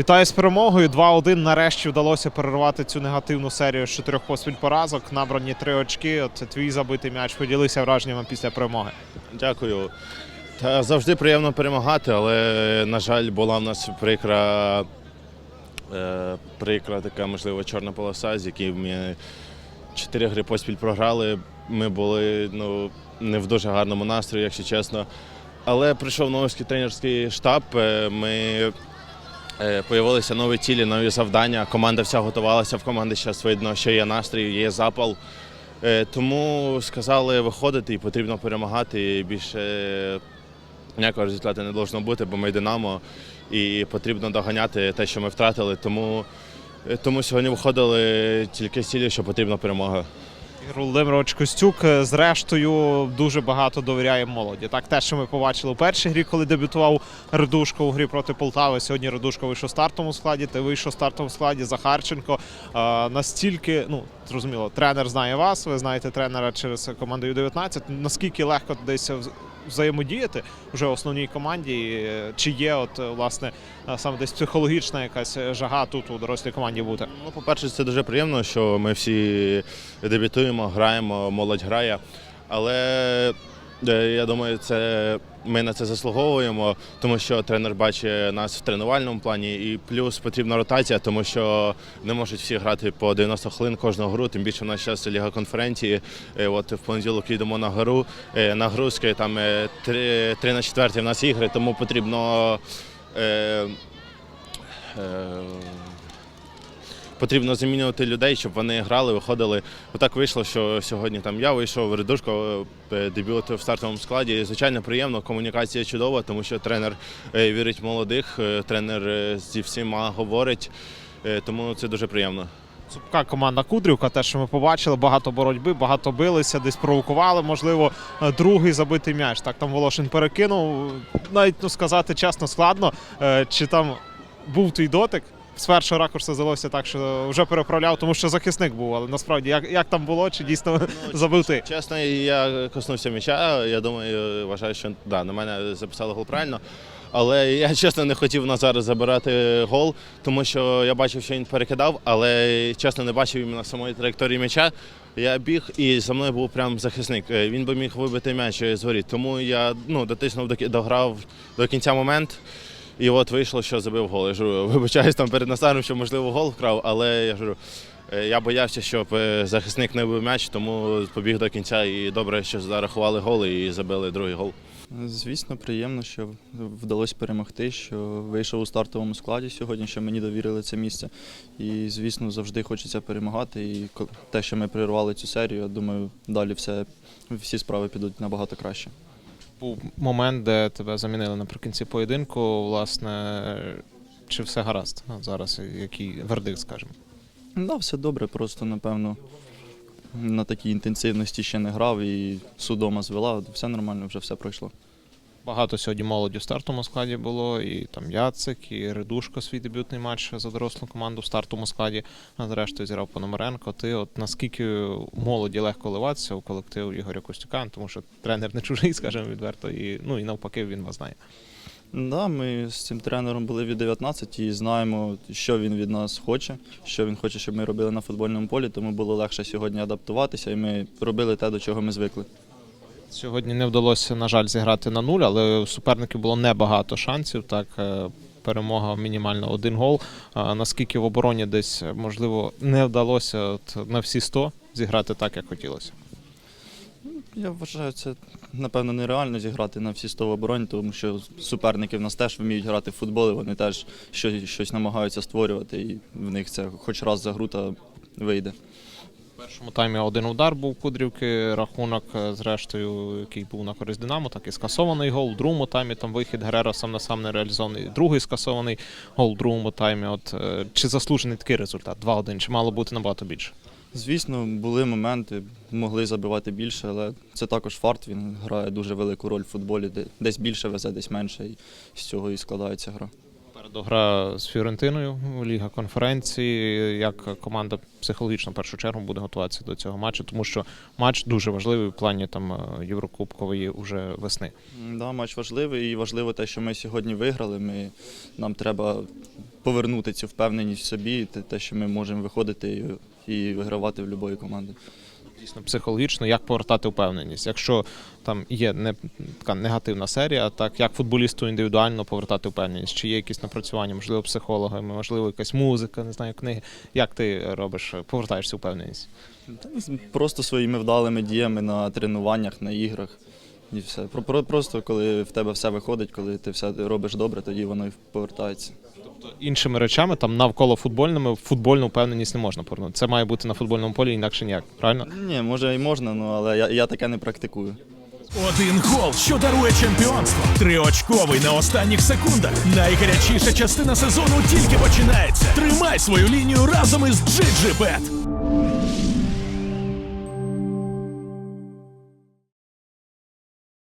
Вітаю з перемогою. 2-1. Нарешті вдалося перервати цю негативну серію з чотирьох поспіль поразок. Набрані три очки. От твій забитий м'яч. Поділися враженнями після перемоги. Дякую. Та завжди приємно перемагати, але, на жаль, була в нас прикра, е, прикра така, можливо, чорна полоса, з якою ми чотири гри поспіль програли. Ми були ну, не в дуже гарному настрої, якщо чесно. Але прийшов новий тренерський штаб. е, Ми появилися нові цілі, нові завдання. Команда вся готувалася. В команді зараз видно, що є настрій, є запал. Е, Тому сказали виходити і потрібно перемагати. Більше ніякого результату не должно бути, бо ми Динамо і потрібно доганяти те, що ми втратили. Тому, е, тому сьогодні виходили тільки з цілі, що потрібна перемога. Ігор Володимирович Костюк, е, зрештою, дуже багато довіряє молоді. Так, те, що ми побачили у першій грі, коли дебютував Радушко у грі проти Полтави. Сьогодні Радушко вийшов в стартовому складі, ти вийшов в стартовому складі, Захарченко. Е, настільки, ну, зрозуміло, тренер знає вас, ви знаєте тренера через команду Ю-19. Наскільки легко десь взаємодіяти вже в основній команді? Е, Чи є, от, е, власне, е, саме десь психологічна якась жага тут у дорослій команді бути? Ну, по-перше, це дуже приємно, що ми всі дебютуємо, граємо, молодь грає. Але я думаю, це ми на це заслуговуємо, тому що тренер бачить нас в тренувальному плані, і плюс потрібна ротація, тому що не можуть всі грати по 90 хвилин кожну гру. Тим більше в нас зараз ліга конференції. Е, От в понеділок йдемо на гру, е, нагрузки там 3, 3 на 4 в нас ігри, тому потрібно. Е, е, Потрібно замінювати людей, щоб вони грали, виходили. Отак вийшло, що сьогодні там я вийшов, Редушко е, дебют в стартовому складі. Звичайно, приємно, комунікація чудова, тому що тренер е, вірить в молодих, е, тренер зі всіма говорить, тому це дуже приємно. Цупка команда Кудрівка, те, що ми побачили, багато боротьби, багато билися, десь провокували. Можливо, другий забитий м'яч. Так там Волошин перекинув. Навіть ну, сказати чесно, складно. Чи там був твій дотик? З першого ракурсу здалося так, що вже переправляв, тому що захисник був. Але насправді як, як там було, чи дійсно забив ти? Чесно, я коснувся м'яча. Я думаю, вважаю, що да, на мене записали гол правильно. Але я чесно не хотів Назара забирати гол, тому що я бачив, що він перекидав, але чесно не бачив іменно самої траєкторії м'яча. Я біг і за мною був прям захисник. Е, Він би міг вибити м'яч з воріт. Тому я ну, дотиснув дограв до кінця момент. І от вийшло, що забив гол. Я ж вибачаюсь там перед Назаром, що можливо гол вкрав, але я ж е, я боявся, щоб е, захисник не вбив м'яч, тому побіг до кінця і добре, що зарахували гол і забили другий гол. Звісно, приємно, що вдалося перемогти, що вийшов у стартовому складі сьогодні, що мені довірили це місце. І, звісно, завжди хочеться перемагати. І те, що ми перервали цю серію, я думаю, далі все, всі справи підуть набагато краще. Був момент, де тебе замінили наприкінці поєдинку. Власне, чи все гаразд? От зараз який вердикт, скажімо. Да, все добре, просто напевно на такій інтенсивності ще не грав і судома звела. Все нормально, вже все пройшло. Багато сьогодні молоді в стартовому складі було, і там Яцик, і Редушко свій дебютний матч за дорослу команду в стартовому складі. А зрештою зіграв Пономаренко. Ти от наскільки молоді легко ливатися у колектив Ігоря Костюка, тому що тренер не чужий, скажімо відверто, і ну і навпаки він вас знає. Да, ми з цим тренером були від 19 і знаємо, що він від нас хоче, що він хоче, щоб ми робили на футбольному полі, тому було легше сьогодні адаптуватися, і ми робили те, до чого ми звикли. Сьогодні не вдалося, на жаль, зіграти на нуль, але у суперників було небагато шансів. Так, е, перемога мінімально один гол. А наскільки в обороні десь можливо не вдалося от, на всі 100 зіграти так, як хотілося. Я вважаю, це напевно нереально зіграти на всі 100 в обороні, тому що суперники в нас теж вміють грати в футбол, і вони теж щось, щось намагаються створювати, і в них це хоч раз за гру та вийде. Першому таймі один удар був Кудрівки, рахунок, е, зрештою, який був на користь Динамо, так і скасований гол. У другому таймі там вихід Герера сам на сам не реалізований. Другий скасований гол у другому таймі. От е, чи заслужений такий результат? 2-1, чи мало бути набагато більше? Звісно, були моменти, могли забивати більше, але це також фарт. Він грає дуже велику роль в футболі, де десь більше везе, десь менше, і з цього і складається гра. Попереду з Фіорентиною, Ліга конференції. Як команда психологічно в першу чергу буде готуватися до цього матчу, тому що матч дуже важливий в плані там е, Єврокубкової уже весни. Да, матч важливий і важливо те, що ми сьогодні виграли. Ми, нам треба повернути цю впевненість в собі, те, що ми можемо виходити і, і вигравати в будь-якої команди. Дійсно, психологічно, як повертати впевненість. Якщо там є не така негативна серія, так як футболісту індивідуально повертати впевненість? Чи є якісь напрацювання, можливо, психологами, можливо, якась музика, не знаю, книги. Як ти робиш, повертаєшся впевненість? Просто своїми вдалими діями на тренуваннях, на іграх. І все. Про, про- просто коли в тебе все виходить, коли ти все робиш добре, тоді воно і повертається. Тобто іншими речами, там навколо футбольними, футбольну впевненість не можна повернути. Це має бути на футбольному полі, інакше ніяк. Правильно? Ні, може і можна, ну, але я, я таке не практикую. Один гол, що дарує чемпіонство. Триочковий на останніх секундах. Найгарячіша частина сезону тільки починається. Тримай свою лінію разом із GGBet.